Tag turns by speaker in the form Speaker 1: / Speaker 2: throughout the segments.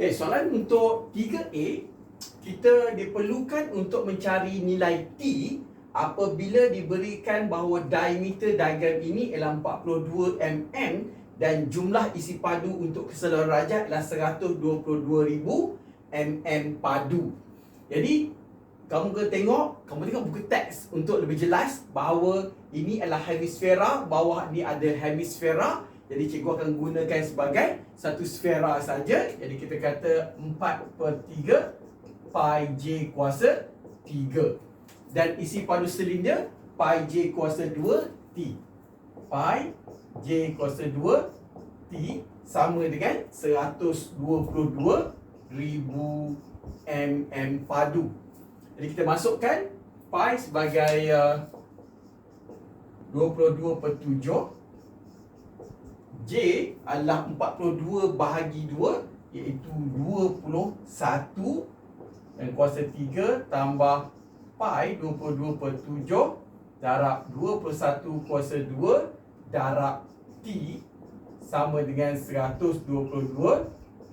Speaker 1: Okey, soalan untuk 3A kita diperlukan untuk mencari nilai T apabila diberikan bahawa diameter diagram ini ialah 42 mm dan jumlah isi padu untuk keseluruhan rajat ialah 122,000 mm padu. Jadi kamu kena tengok, kamu tengok buku teks untuk lebih jelas bahawa ini adalah hemisfera, bawah ni ada hemisfera. Jadi cikgu akan gunakan sebagai satu sfera saja. Jadi kita kata 4 per 3 pi j kuasa 3 dan isi padu silinder pi j kuasa 2 t. Pi j kuasa 2 t sama dengan 122 ribu mm padu. Jadi kita masukkan pi sebagai uh, 22 per 7 J adalah 42 bahagi 2 iaitu 21 dan kuasa 3 tambah pi 22 per 7 darab 21 kuasa 2 darab t sama dengan 122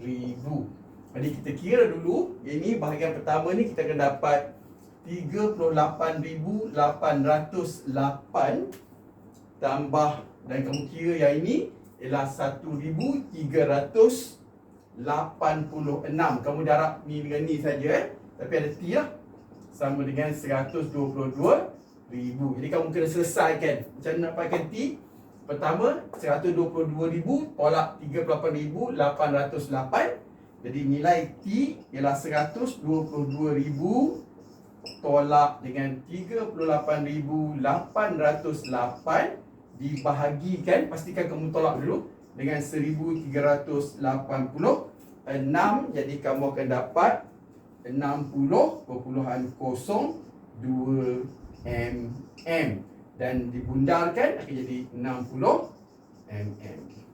Speaker 1: ribu. Jadi kita kira dulu, ini bahagian pertama ni kita akan dapat 38,808 tambah dan kamu kira yang ini ialah 1,300 86 Kamu darab ni dengan ni saja eh. Tapi ada T lah. Sama dengan 122 ribu. Jadi kamu kena selesaikan. Macam mana nak pakai T? Pertama 122 ribu Tolak 38 ribu 808 Jadi nilai T Ialah 122 ribu Tolak dengan 38 ribu 808 Dibahagikan Pastikan kamu tolak dulu dengan 1386 jadi kamu akan dapat 60.02 mm dan dibundarkan akan jadi 60 mm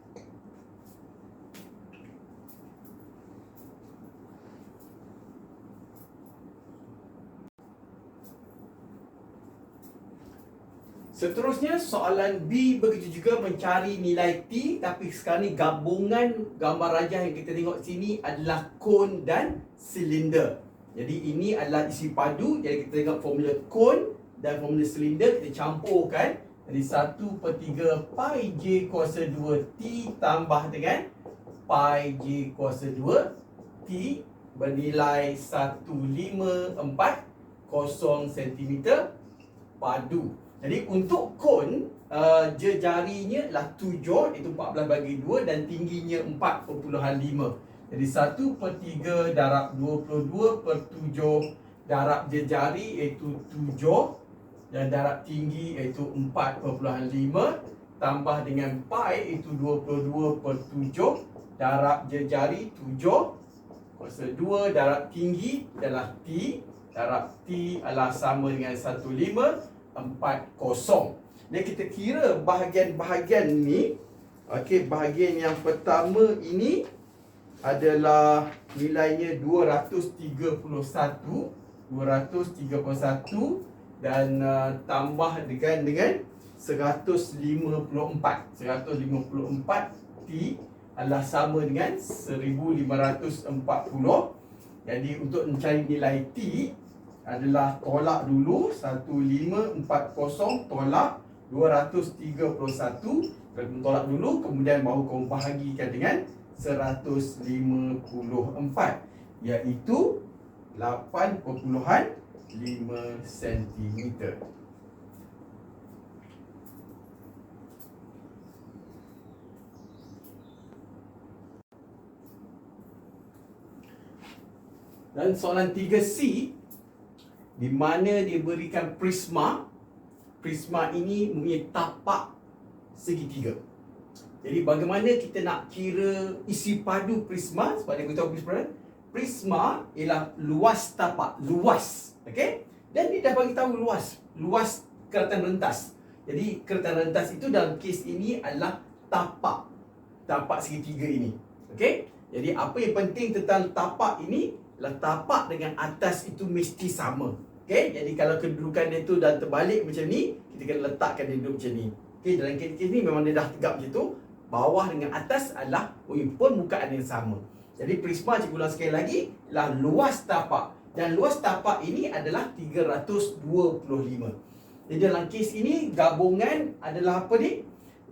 Speaker 1: Seterusnya soalan B begitu juga mencari nilai T tapi sekarang ni gabungan gambar rajah yang kita tengok sini adalah kon dan silinder. Jadi ini adalah isi padu jadi kita tengok formula kon dan formula silinder kita campurkan jadi 1 per 3 pi j kuasa 2 T tambah dengan pi j kuasa 2 T bernilai 154 cm padu. Jadi untuk kon uh, jarinya adalah 7 iaitu 14 bagi 2 dan tingginya 4.5. Jadi 1 per 3 darab 22 per 7 darab jari iaitu 7 dan darab tinggi iaitu 4.5 tambah dengan pi iaitu 22 per 7 darab jari 7 kuasa 2 darab tinggi adalah T. Darab T adalah sama dengan 15 empat kosong. Jadi kita kira bahagian-bahagian ni Okey, bahagian yang pertama ini adalah nilainya 231 231 dan uh, tambah dengan dengan 154 154 T adalah sama dengan 1540 jadi untuk mencari nilai T adalah tolak dulu 1540 tolak 231 kalau tolak dulu kemudian baru kamu bahagikan dengan 154 iaitu 8.5 cm Dan soalan 3C di mana diberikan prisma prisma ini mempunyai tapak segitiga. Jadi bagaimana kita nak kira isi padu prisma seperti kita tahu prisma prisma ialah luas tapak luas okey? Dan dia dah bagi tahu luas luas keratan rentas jadi keratan rentas itu dalam kes ini adalah tapak tapak segitiga ini okey? Jadi apa yang penting tentang tapak ini lah tapak dengan atas itu mesti sama. Okey, jadi kalau kedudukan dia tu dah terbalik macam ni, kita kena letakkan dia duduk macam ni. Okey, dalam kes ni memang dia dah tegak macam tu. Bawah dengan atas adalah pun muka ada yang sama. Jadi prisma cikgu ulang sekali lagi Ialah luas tapak Dan luas tapak ini adalah 325 Jadi dalam kes ini Gabungan adalah apa ni?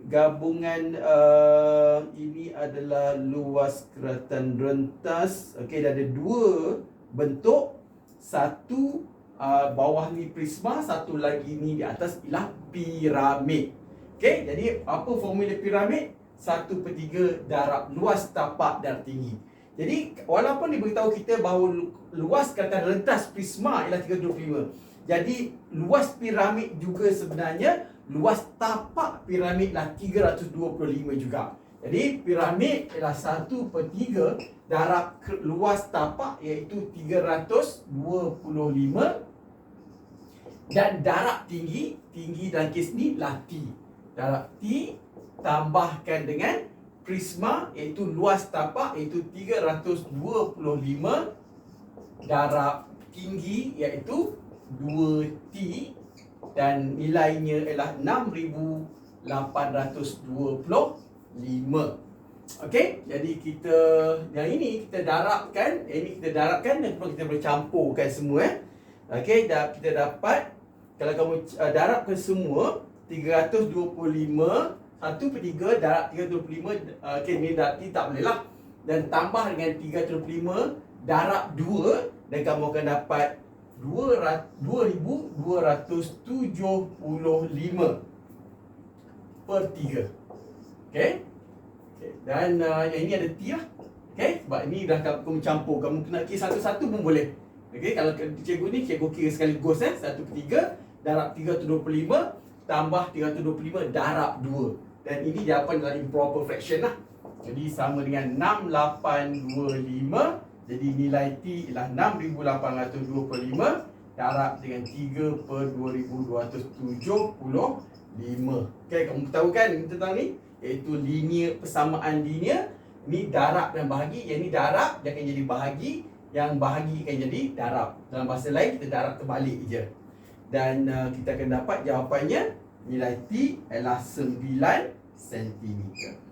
Speaker 1: Gabungan uh, Ini adalah luas keratan rentas Okey, ada dua bentuk Satu uh, bawah ni prisma Satu lagi ni di atas ialah piramid Okey, jadi apa formula piramid? Satu per tiga darab luas tapak darab tinggi. Jadi walaupun dia beritahu kita bahawa luas kata rentas prisma ialah 325. Jadi luas piramid juga sebenarnya luas tapak piramid lah 325 juga. Jadi piramid ialah satu per tiga darab luas tapak iaitu 325 dan darab tinggi tinggi dalam kes ni lah T darab T tambahkan dengan prisma iaitu luas tapak iaitu 325 darab tinggi iaitu 2T dan nilainya ialah 6825. Okey, jadi kita yang ini kita darabkan, yang ini kita darabkan dan kita bercampurkan semua eh. Okey, dah kita dapat kalau kamu uh, darabkan semua 325 1 per 3 darab 325 uh, Okay ni darab T tak boleh lah. Dan tambah dengan 325 Darab 2 Dan kamu akan dapat 2275 Per 3 Okay? Okay, dan uh, yang ini ada T lah. Okay, sebab ini dah kamu campur. Kamu kena kira satu-satu pun boleh. Okay, kalau cikgu ni cikgu kira sekaligus eh Satu per tiga Darab 325 tambah 325 darab 2 dan ini jawapan dalam improper fraction lah. Jadi sama dengan 6825 jadi nilai T ialah 6825 darab dengan 3 per 2275 Okay, kamu tahu kan tentang ni? Iaitu linear persamaan linear. Ni darab dan bahagi yang ni darab dia akan jadi bahagi yang bahagi akan jadi darab. Dalam bahasa lain kita darab terbalik je dan uh, kita akan dapat jawapannya nilai T adalah 9 cm.